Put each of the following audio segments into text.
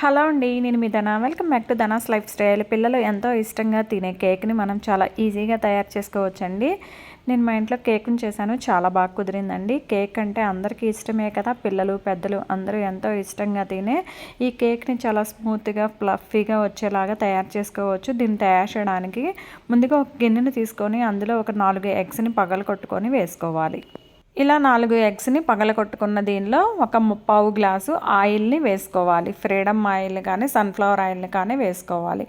Hello అండి నేను మీ Dhana. Welcome back to Dhana's lifestyle. పిల్లలు ఎంతో ఇష్టంగా తినే కేక్ని మనం చాలా ఈజీగా తయారు చేసుకోవచ్చండి. నేను మా ఇంట్లో కేక్ని చేశాను చాలా బాగా కుదిరిందండి. కేక్ అంటే అందరికీ ఇష్టమే కదా పిల్లలు పెద్దలు అందరూ ఎంతో ఇష్టంగా తినే ఈ కేక్ని చాలా స్మూత్గా ఫ్లఫీగా వచ్చేలాగా తయారు చేసుకోవచ్చు. దీన్ని తయారు చేయడానికి ముందుగా ఒక గిన్నెను తీసుకొని అందులో ఒక నాలుగు ఎగ్స్ని పగలు కొట్టుకొని వేసుకోవాలి. ఇలా నాలుగు ఎగ్స్ని పగలగొట్టుకున్న దీనిలో ఒక ముప్పావు గ్లాసు ఆయిల్ని వేసుకోవాలి. ఫ్రీడమ్ ఆయిల్ కానీ సన్ఫ్లవర్ ఆయిల్ని కానీ వేసుకోవాలి.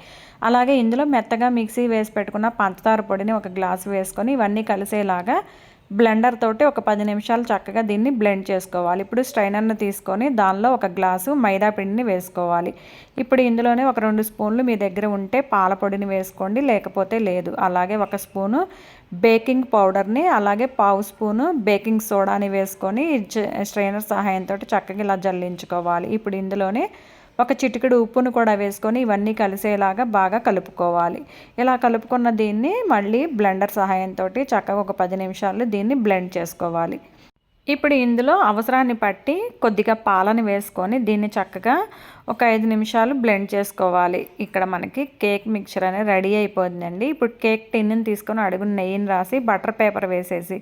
అలాగే ఇందులో మెత్తగా మిక్సీ వేసి పెట్టుకున్న పంచదార పొడిని ఒక గ్లాసు వేసుకొని ఇవన్నీ కలిసేలాగా బ్లెండర్ తోటి ఒక పది నిమిషాలు చక్కగా దీన్ని బ్లెండ్ చేసుకోవాలి. ఇప్పుడు స్ట్రైనర్ని తీసుకొని దానిలో ఒక గ్లాసు మైదా పిండిని వేసుకోవాలి. ఇప్పుడు ఇందులోనే ఒక రెండు స్పూన్లు మీ దగ్గర ఉంటే పాల పొడిని వేసుకోండి లేకపోతే లేదు. అలాగే ఒక స్పూను బేకింగ్ పౌడర్ని అలాగే పావు స్పూను బేకింగ్ సోడాని వేసుకొని స్ట్రైనర్ సహాయంతో చక్కగా ఇలా జల్లించుకోవాలి. ఇప్పుడు ఇందులోనే ఒక చిటికెడు ఉప్పును కూడా వేసుకొని ఇవన్నీ కలిసేలాగా బాగా కలుపుకోవాలి. ఇలా కలుపుకున్న దీన్ని మళ్ళీ బ్లెండర్ సహాయంతో చక్కగా ఒక పది నిమిషాలు దీన్ని బ్లెండ్ చేసుకోవాలి. ఇప్పుడు ఇందులో అవసరాన్ని బట్టి కొద్దిగా పాలను వేసుకొని దీన్ని చక్కగా ఒక ఐదు నిమిషాలు బ్లెండ్ చేసుకోవాలి. ఇక్కడ మనకి కేక్ మిక్చర్ అనేది రెడీ అయిపోతుందండి ఇప్పుడు కేక్ టిన్ను తీసుకొని అడుగు నెయ్యిని రాసి బటర్ పేపర్ వేసేసి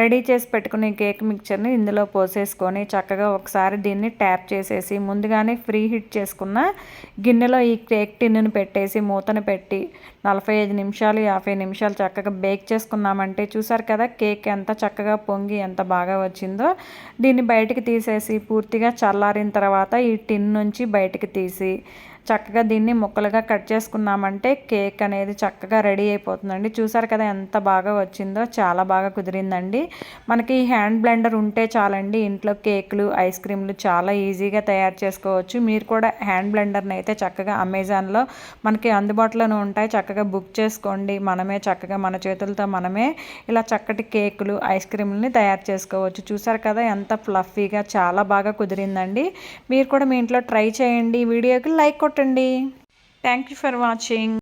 రెడీ చేసి పెట్టుకుని కేక్ మిక్చర్ని ఇందులో పోసేసుకొని చక్కగా ఒకసారి దీన్ని ట్యాప్ చేసేసి ముందుగానే ఫ్రీ హిట్ చేసుకున్న గిన్నెలో ఈ కేక్ టిన్నుని పెట్టేసి మూతను పెట్టి నలభై ఐదు నిమిషాలు యాభై నిమిషాలు చక్కగా బేక్ చేసుకున్నామంటే చూసారు కదా కేక్ ఎంత చక్కగా పొంగి ఎంత బాగా వచ్చింది. దీన్ని బయటికి తీసేసి పూర్తిగా చల్లారిన తర్వాత ఈ టిన్ నుంచి బయటికి తీసి చక్కగా దీన్ని ముక్కలుగా కట్ చేసుకున్నామంటే కేక్ అనేది చక్కగా రెడీ అయిపోతుందండి. చూసారు కదా ఎంత బాగా వచ్చిందో చాలా బాగా కుదిరిందండి. మనకి హ్యాండ్ బ్లెండర్ ఉంటే చాలండి ఇంట్లో కేకులు ఐస్ క్రీమ్లు చాలా ఈజీగా తయారు చేసుకోవచ్చు. మీరు కూడా హ్యాండ్ బ్లెండర్ని అయితే చక్కగా అమెజాన్లో మనకి అందుబాటులోనే ఉంటాయి. చక్కగా బుక్ చేసుకోండి. మనమే చక్కగా మన చేతులతో మనమే ఇలా చక్కటి కేకులు ఐస్ క్రీమ్లని తయారు చేసుకోవచ్చు. చూసారు కదా ఎంత ఫ్లఫీగా చాలా బాగా కుదిరిందండి. మీరు కూడా మీ ఇంట్లో ట్రై చేయండి. వీడియోకి లైక్ కొట్టండి థ్యాంక్ యూ ఫర్ వాచింగ్